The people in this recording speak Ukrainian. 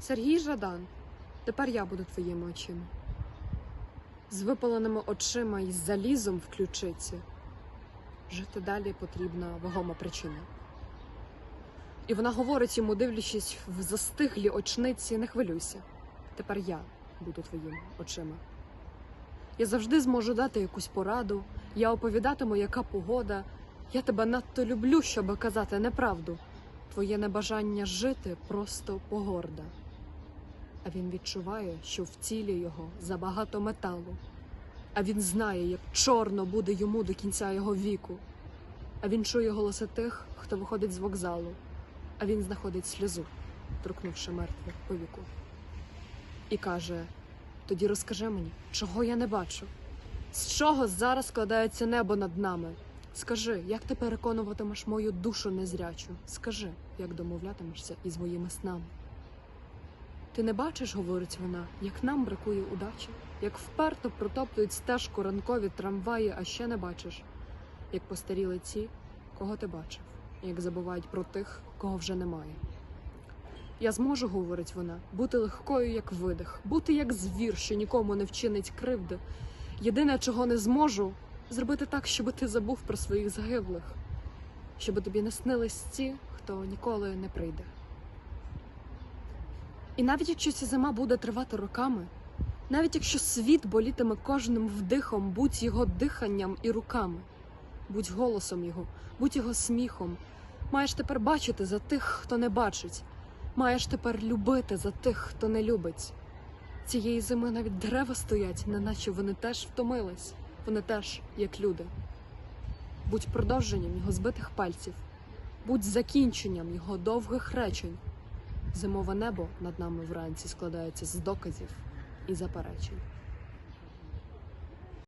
Сергій Жадан, тепер я буду твоїми очима. З випаленими очима і з залізом в ключиці. Жити далі потрібна вагома причина. І вона говорить йому, дивлячись в застиглі очниці, не хвилюйся. Тепер я буду твоїми очима. Я завжди зможу дати якусь пораду, я оповідатиму, яка погода. Я тебе надто люблю, щоби казати неправду. Твоє небажання жити просто погорда. А він відчуває, що в тілі його забагато металу. А він знає, як чорно буде йому до кінця його віку. А він чує голоси тих, хто виходить з вокзалу, а він знаходить сльозу, торкнувши мертвих по віку. І каже: тоді розкажи мені, чого я не бачу? З чого зараз складається небо над нами? Скажи, як ти переконуватимеш мою душу незрячу? Скажи, як домовлятимешся із моїми снами. Ти не бачиш, говорить вона, як нам бракує удачі, як вперто протоптують стежку ранкові трамваї, а ще не бачиш, як постаріли ті, кого ти бачив, як забувають про тих, кого вже немає. Я зможу, говорить вона, бути легкою, як видих, бути як звір, що нікому не вчинить кривди. Єдине, чого не зможу, зробити так, щоб ти забув про своїх загиблих, щоб тобі не снились ті, хто ніколи не прийде. І навіть якщо ця зима буде тривати роками, навіть якщо світ болітиме кожним вдихом, будь його диханням і руками, будь голосом його, будь його сміхом, маєш тепер бачити за тих, хто не бачить, маєш тепер любити за тих, хто не любить. Цієї зими навіть дерева стоять, неначе вони теж втомились, вони теж як люди. Будь продовженням його збитих пальців, будь закінченням його довгих речень. Зимове небо над нами вранці складається з доказів і заперечень.